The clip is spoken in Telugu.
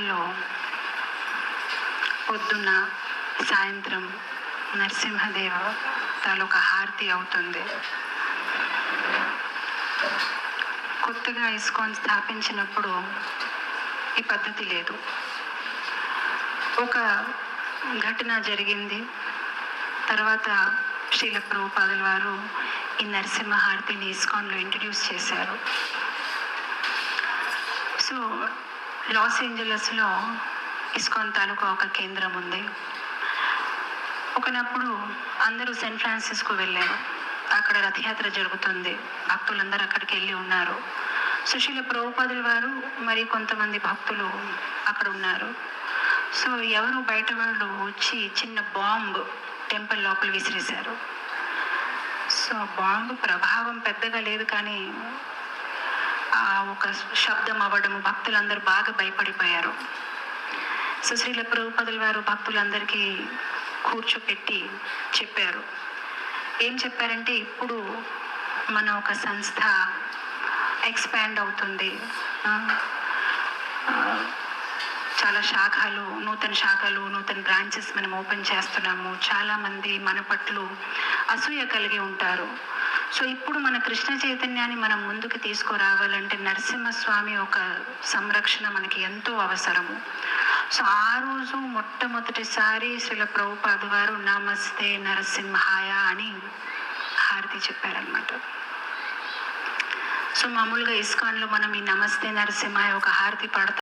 సమయంలో పొద్దున్న సాయంత్రం నరసింహదేవ తాలూకా హారతి అవుతుంది. కొత్తగా ఇస్కాన్ స్థాపించినప్పుడు ఈ పద్ధతి లేదు. ఒక ఘటన జరిగింది. తర్వాత శ్రీల ప్రభుపాదుల వారు ఈ నరసింహ హారతిని ఇస్కాన్లో ఇంట్రడ్యూస్ చేశారు. సో లాస్ ఏంజలస్లో ఇస్కాన్ తాలూకా ఒక కేంద్రం ఉంది. ఒకనప్పుడు అందరూ సెయింట్ ఫ్రాన్సిస్కు వెళ్ళారు. అక్కడ రథయాత్ర జరుగుతుంది. భక్తులందరూ అక్కడికి వెళ్ళి ఉన్నారు. సుశీల ప్రభుపాదులు వారు మరి కొంతమంది భక్తులు అక్కడ ఉన్నారు. సో ఎవరు బయట వాళ్ళు వచ్చి చిన్న బాంబ్ టెంపుల్ లోపల విసిరేశారు. సో బాంబు ప్రభావం పెద్దగా లేదు కానీ ఒక శబ్దం అవ్వడం భక్తులందరూ బాగా భయపడిపోయారు. సో శ్రీల ప్రభుపదుల వారు భక్తులందరికీ కూర్చోపెట్టి చెప్పారు. ఏం చెప్పారంటే ఇప్పుడు మన ఒక సంస్థ ఎక్స్పాండ్ అవుతుంది. చాలా శాఖలు నూతన శాఖలు నూతన బ్రాంచెస్ మనం ఓపెన్ చేస్తున్నాము. చాలామంది మన పట్ల అసూయ కలిగి ఉంటారు. సో ఇప్పుడు మన కృష్ణ చైతన్యాన్ని మనం ముందుకు తీసుకురావాలంటే నరసింహస్వామి ఒక సంరక్షణ మనకి ఎంతో అవసరము. సో ఆ రోజు మొట్టమొదటిసారి శ్రీల ప్రభుపాద వారు నమస్తే నరసింహాయ అని హారతి చెప్పారనమాట సో మామూలుగా ఇస్కాన్లో మనం ఈ నమస్తే నరసింహాయ ఒక హారతి పాడతాం.